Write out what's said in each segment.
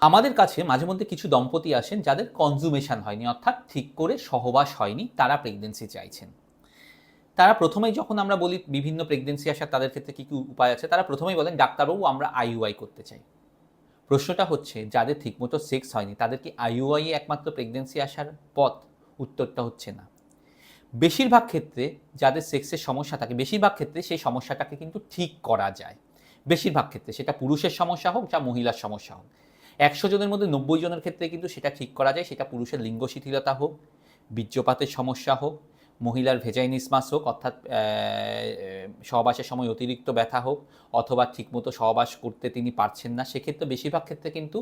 আমাদের কাছে মাঝে মধ্যে কিছু দম্পতি আসেন যাদের কনজুমেশন হয়নি, অর্থাৎ ঠিক করে সহবাস হয়নি, তারা প্রেগনেন্সি চাইছেন। তারা প্রথমেই যখন আমরা বলি বিভিন্ন প্রেগনেন্সি আসার তাদের ক্ষেত্রে কী কী উপায় আছে, তারা প্রথমেই বলেন, ডাক্তারবাবু, আমরা আইইউআই করতে চাই। প্রশ্নটা হচ্ছে, যাদের ঠিকমতো সেক্স হয়নি, তাদের কি একমাত্র প্রেগনেন্সি আসার পথ? উত্তরটা হচ্ছে না। বেশিরভাগ ক্ষেত্রে যাদের সেক্সের সমস্যা থাকে, বেশিরভাগ ক্ষেত্রে সেই সমস্যাটাকে কিন্তু ঠিক করা যায়। বেশিরভাগ ক্ষেত্রে সেটা পুরুষের সমস্যা হোক, যা মহিলার সমস্যা হোক। একশো জনের মধ্যে নব্বই জনের ক্ষেত্রে কিন্তু সেটা ঠিক করা যায়। সেটা পুরুষের লিঙ্গ শিথিলতা হোক, বীর্যপাতের সমস্যা হোক, মহিলার ভেজাইনিসমাস হোক, অর্থাৎ সহবাসের সময় অতিরিক্ত ব্যথা হোক, অথবা ঠিকমতো সহবাস করতে তিনি পারছেন না, সেক্ষেত্রে বেশিরভাগ ক্ষেত্রে কিন্তু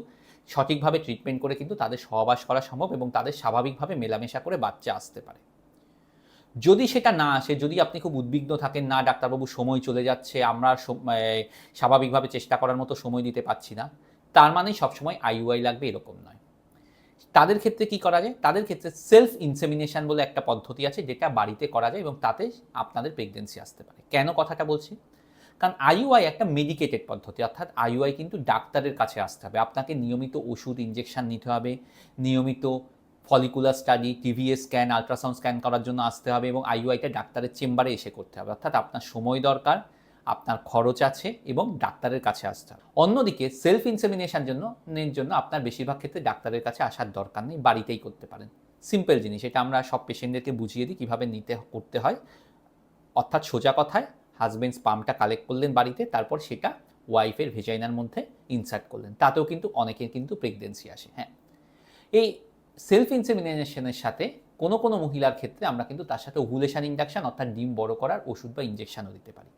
সঠিকভাবে ট্রিটমেন্ট করে কিন্তু তাদের সহবাস করা সম্ভব এবং তাদের স্বাভাবিকভাবে মেলামেশা করে বাচ্চা আসতে পারে। যদি সেটা না আসে, যদি আপনি খুব উদ্বিগ্ন থাকেন, না, ডাক্তারবাবু, সময় চলে যাচ্ছে, আমরা স্বাভাবিকভাবে চেষ্টা করার মতো সময় দিতে পারছি না। তার মানে সবসময় আইইউআই লাগবে, এরকম নয়। তাদের ক্ষেত্রে কি করা যায়? তাদের ক্ষেত্রে সেলফ ইনসেমিনেশন বলে একটা পদ্ধতি আছে, যেটা বাড়িতে করা যায় এবং তাতে আপনাদের প্রেগনেন্সি আসতে পারে। কেন কথাটা বলছি? কারণ আইইউআই একটা মেডিকেটেড পদ্ধতি, অর্থাৎ আইইউআই কিন্তু ডাক্তারের কাছে আসতে হবে। আপনাকে নিয়মিত ওষুধ ইঞ্জেকশন নিতে হবে, নিয়মিত follicular study TVS scan ultrasound scan করার জন্য আসতে হবে এবং আইইউআইটা ডাক্তারের চেম্বারে এসে করতে হবে। অর্থাৎ আপনার সময় দরকার আপনার খরচ আছে এবং ডাক্তারের কাছে আসতে হবে। অন্যদিকে সেলফ ইনসেমিনেশন জন্য জন্য আপনার বেশিরভাগ ক্ষেত্রে ডাক্তারের কাছে আসার দরকার নেই, বাড়িতেই করতে পারেন। সিম্পল জিনিস, এটা আমরা সব পেশেন্টদেরকে বুঝিয়ে দিই কীভাবে নিতে করতে হয়। অর্থাৎ সোজা কথায় হাজবেন্ড স্পামটা কালেক্ট করলেন বাড়িতে, তারপর সেটা ওয়াইফের ভেজাইনার মধ্যে ইনসার্ট করলেন। তাতেও কিন্তু অনেকের কিন্তু প্রেগনেন্সি আসে হ্যাঁ। এই সেলফ ইনসেমিনেশনের সাথে কোনো কোনো মহিলার ক্ষেত্রে আমরা কিন্তু তার সাথে ওভুলেশন ইন্ডাকশন অর্থাৎ ডিম বড় করার ওষুধ বা ইঞ্জেকশনও দিতে পারি।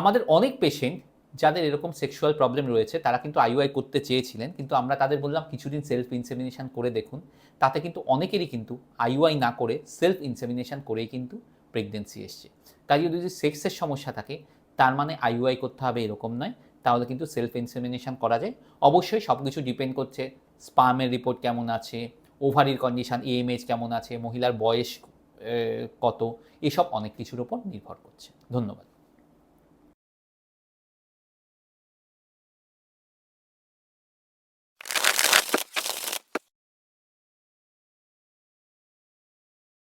আমাদের অনেক পেশেন্ট যাদের এরকম সেক্সুয়াল প্রবলেম রয়েছে, তারা কিন্তু আইওআই করতে চেয়েছিলেন, কিন্তু আমরা তাদের বললাম কিছুদিন সেলফ ইনসেমিনেশন করে দেখুন। তাতে কিন্তু অনেকেরই কিন্তু আইওআই না করে সেলফ ইনসেমিনেশন করেই কিন্তু প্রেগনেন্সি এসছে। তাই যদি সেক্সের সমস্যা থাকে, তার মানে আইওআই করতে হবে এরকম নয়, তাহলে কিন্তু সেলফ ইনসেমিনেশন করা যায়। অবশ্যই সব কিছু ডিপেন্ড করছে স্পামের রিপোর্ট কেমন আছে ওভারির কন্ডিশন এএমএইচ কেমন আছে, মহিলার বয়স কত, এসব অনেক কিছুর ওপর নির্ভর করছে। ধন্যবাদ।